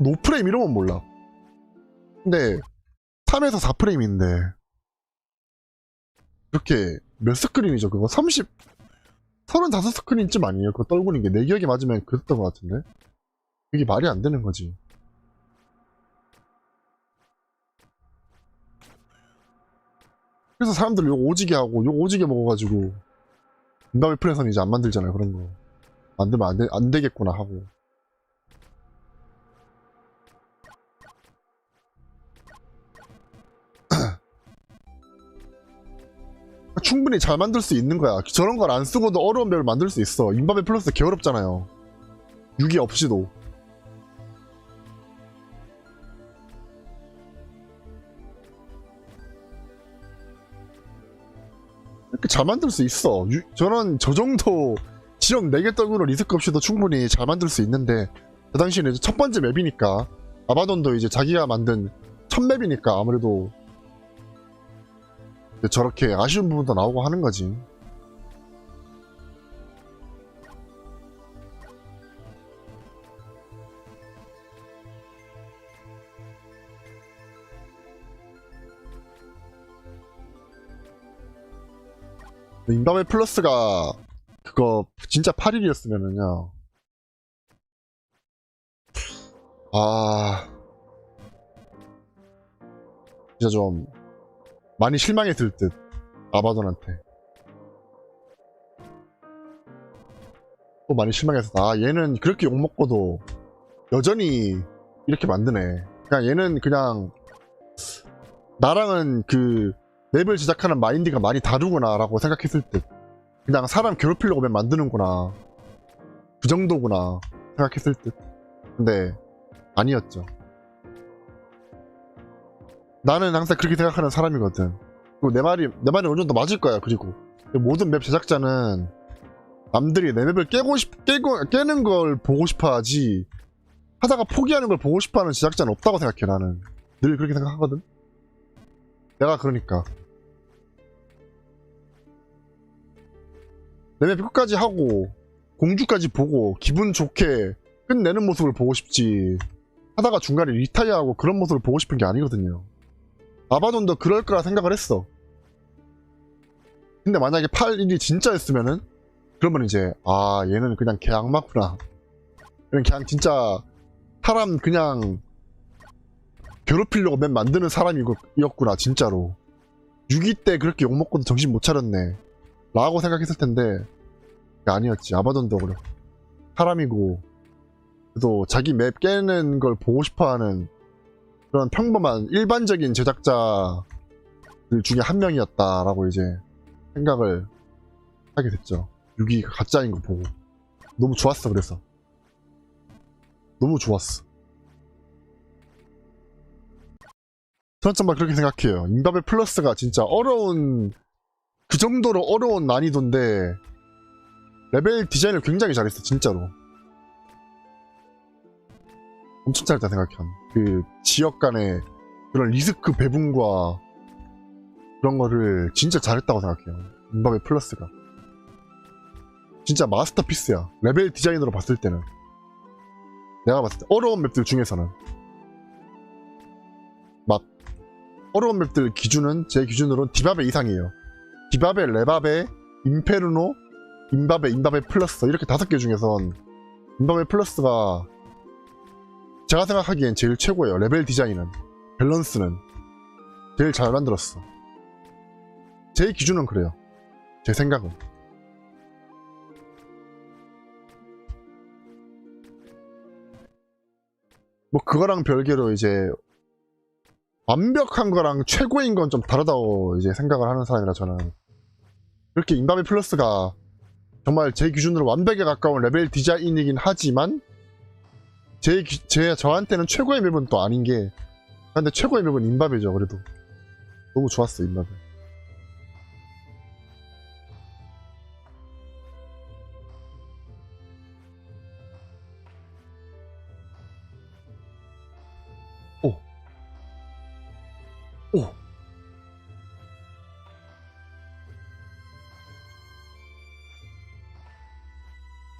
노프레임 이러면 몰라. 근데 3에서 4프레임인데 이렇게 몇 스크린이죠 그거? 30 35 스크린쯤 아니에요? 그거 떨구는 게 내 기억에 맞으면 그랬던 것 같은데 이게 말이 안 되는 거지 그래서 사람들 욕 오지게 하고 욕 오지게 먹어가지고 인바베 프레선 이제 안 만들잖아요 그런 거 만들면 안, 되, 안 되겠구나 하고 충분히 잘 만들 수 있는 거야. 저런 걸 안 쓰고도 어려운 맵을 만들 수 있어. 인바베 플러스 개어렵잖아요. 유기 없이도. 이렇게 잘 만들 수 있어. 유- 저는 저 정도 지역 4개 떨구로 리스크 없이도 충분히 잘 만들 수 있는데 그 당시에는 첫 번째 맵이니까 아바돈도 이제 자기가 만든 첫 맵이니까 아무래도 저렇게 아쉬운 부분도 나오고 하는 거지. 인바베 플러스가 그거 진짜 8일이었으면은요. 아. 진짜 좀 많이 실망했을 듯 아바돈한테. 또 많이 실망해서 아 얘는 그렇게 욕먹고도 여전히 이렇게 만드네. 그냥 얘는 그냥 나랑은 그 맵을 제작하는 마인드가 많이 다르구나 라고 생각했을 듯. 그냥 사람 괴롭히려고 맵 만드는구나. 그 정도구나 생각했을 듯. 근데 아니었죠 나는 항상 그렇게 생각하는 사람이거든. 그리고 내 말이, 내 말이 어느 정도 맞을 거야, 그리고. 모든 맵 제작자는 남들이 내 맵을 깨고 싶, 깨고, 깨는 걸 보고 싶어 하지, 하다가 포기하는 걸 보고 싶어 하는 제작자는 없다고 생각해, 나는. 늘 그렇게 생각하거든? 내가 그러니까. 내 맵 끝까지 하고, 공주까지 보고, 기분 좋게 끝내는 모습을 보고 싶지, 하다가 중간에 리타이어하고 그런 모습을 보고 싶은 게 아니거든요. 아바돈도 그럴 거라 생각을 했어. 근데 만약에 8일이 진짜였으면은 그러면 이제 아 얘는 그냥 개 악마구나. 그냥 진짜 사람 그냥 괴롭히려고 맨 만드는 사람이었구나 진짜로. 6.2때 그렇게 욕먹고도 정신 못 차렸네. 라고 생각했을 텐데 아니었지. 아바돈도 그래. 사람이고 그래도 자기 맵 깨는 걸 보고 싶어하는 그런 평범한 일반적인 제작자들 중에 한 명이었다라고 이제 생각을 하게 됐죠. 6이 가짜인 거 보고 너무 좋았어 그래서 너무 좋았어. 저는 정말 그렇게 생각해요. 인바베 플러스가 진짜 어려운 그 정도로 어려운 난이도인데 레벨 디자인을 굉장히 잘했어 진짜로. 엄청 잘했다 생각해. 그 지역 간의 그런 리스크 배분과 그런 거를 진짜 잘했다고 생각해요. 인바베 플러스가. 진짜 마스터피스야. 레벨 디자인으로 봤을 때는. 내가 봤을 때 어려운 맵들 중에서는 막 어려운 맵들 기준은 제 기준으로는 디바베 이상이에요. 디바베, 레바베, 임페르노, 임바베, 임바베 플러스 이렇게 다섯 개 중에선 임바베 플러스가 제가 생각하기엔 제일 최고예요. 레벨 디자인은. 밸런스는. 제일 잘 만들었어. 제 기준은 그래요. 제 생각은. 뭐, 그거랑 별개로 이제, 완벽한 거랑 최고인 건 좀 다르다고 이제 생각을 하는 사람이라 저는. 그렇게 인바베 플러스가 정말 제 기준으로 완벽에 가까운 레벨 디자인이긴 하지만, 제, 기- 제, 저한테는 최고의 맵은 또 아닌 게, 근데 최고의 맵은 인바베죠, 그래도. 너무 좋았어, 인바베. 오. 오.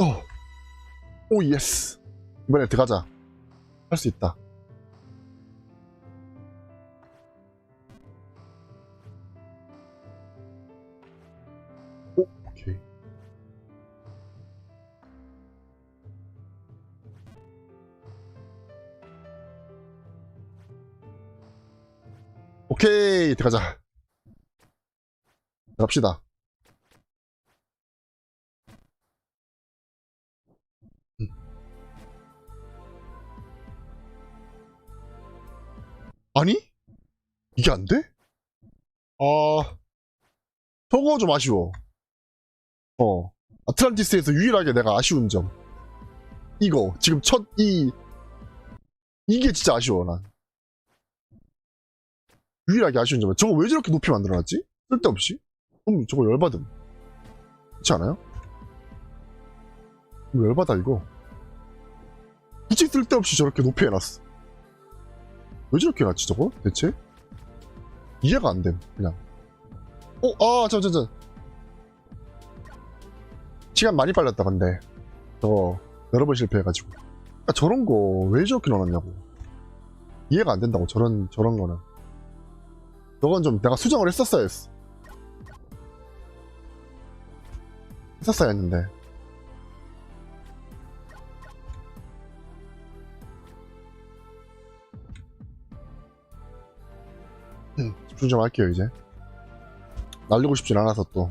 오. 오, 예스. 이번에 들어가자. 할 수 있다. 오, 오케이. 오케이, 들어가자. 갑시다. 아니? 이게 안 돼? 아, 저거 좀 아쉬워. 어. 아틀란티스에서 유일하게 내가 아쉬운 점. 이거, 지금 첫, 이, 이게 진짜 아쉬워, 난. 유일하게 아쉬운 점은 저거 왜 저렇게 높이 만들어놨지? 쓸데없이? 그럼 저거 열받음. 그렇지 않아요? 열받아, 이거. 굳이 쓸데없이 저렇게 높이 해놨어. 왜 저렇게 해놨지, 저거? 대체? 이해가 안 됨, 그냥. 어, 아, 저, 저, 저. 시간 많이 빨렸다, 근데. 저거, 여러 번 실패해가지고. 아, 저런 거 왜 저렇게 넣어놨냐고. 이해가 안 된다고, 저런, 저런 거는. 저건 좀 내가 수정을 했었어야 했어. 했었어야 했는데. 집중 좀 할게요, 이제. 날리고 싶진 않아서 또.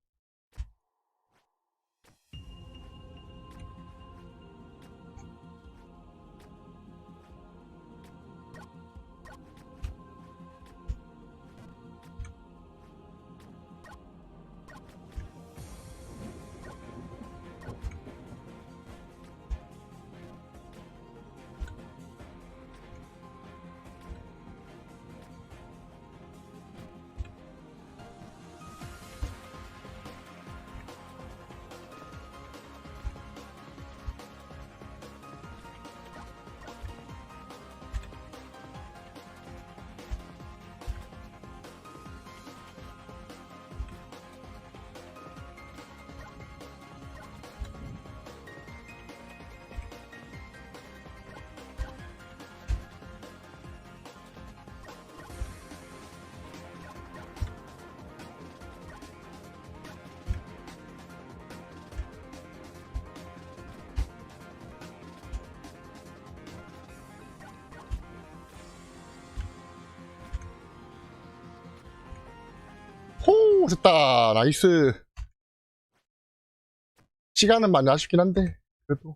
호, 됐다. 나이스. 시간은 많이 아쉽긴 한데, 그래도.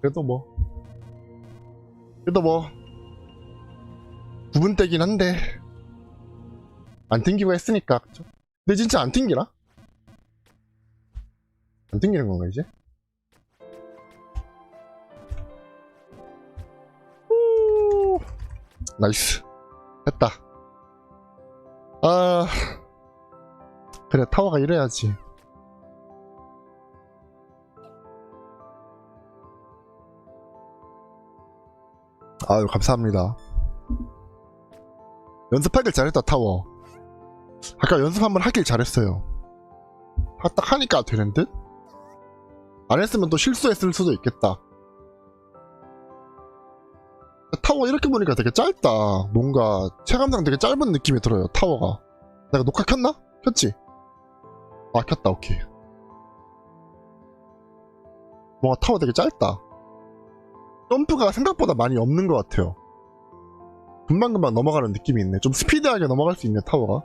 그래도 뭐. 그래도 뭐. 구분되긴 한데. 안 튕기고 했으니까, 그쵸? 근데 진짜 안 튕기나? 안 튕기는 건가, 이제? 후, 나이스. 됐다. 아 그래 타워가 이래야지. 아유 감사합니다. 연습하길 잘했다 타워. 아까 연습 한번 하길 잘했어요. 아, 딱 하니까 되는 듯? 안 했으면 또 실수했을 수도 있겠다 타워 이렇게 보니까 되게 짧다. 뭔가 체감상 되게 짧은 느낌이 들어요. 타워가. 내가 녹화 켰나? 켰지? 아 켰다. 오케이. 뭔가 타워 되게 짧다. 점프가 생각보다 많이 없는 것 같아요. 금방금방 넘어가는 느낌이 있네. 좀 스피드하게 넘어갈 수 있네, 타워가.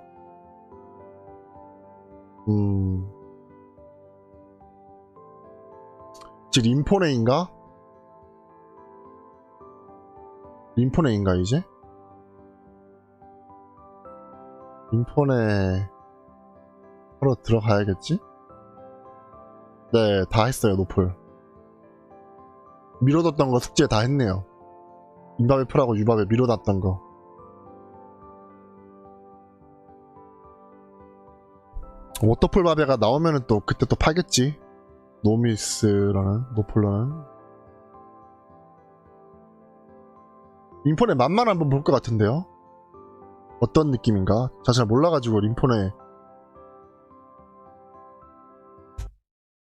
음. 이제 림포네인가? 림포네인가, 이제? 림포네 하러 들어가야겠지? 네, 다 했어요, 노플. 미뤄뒀던 거 숙제 다 했네요. 임밥에 풀하고 유밥에 미뤄놨던 거. 워터풀 바베가 나오면은 또 그때 또 파겠지. 노미스라는 노폴라는 림폰의 맛만 한번 볼 것 같은데요. 어떤 느낌인가? 저잘 몰라가지고 림폰의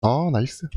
아 나이스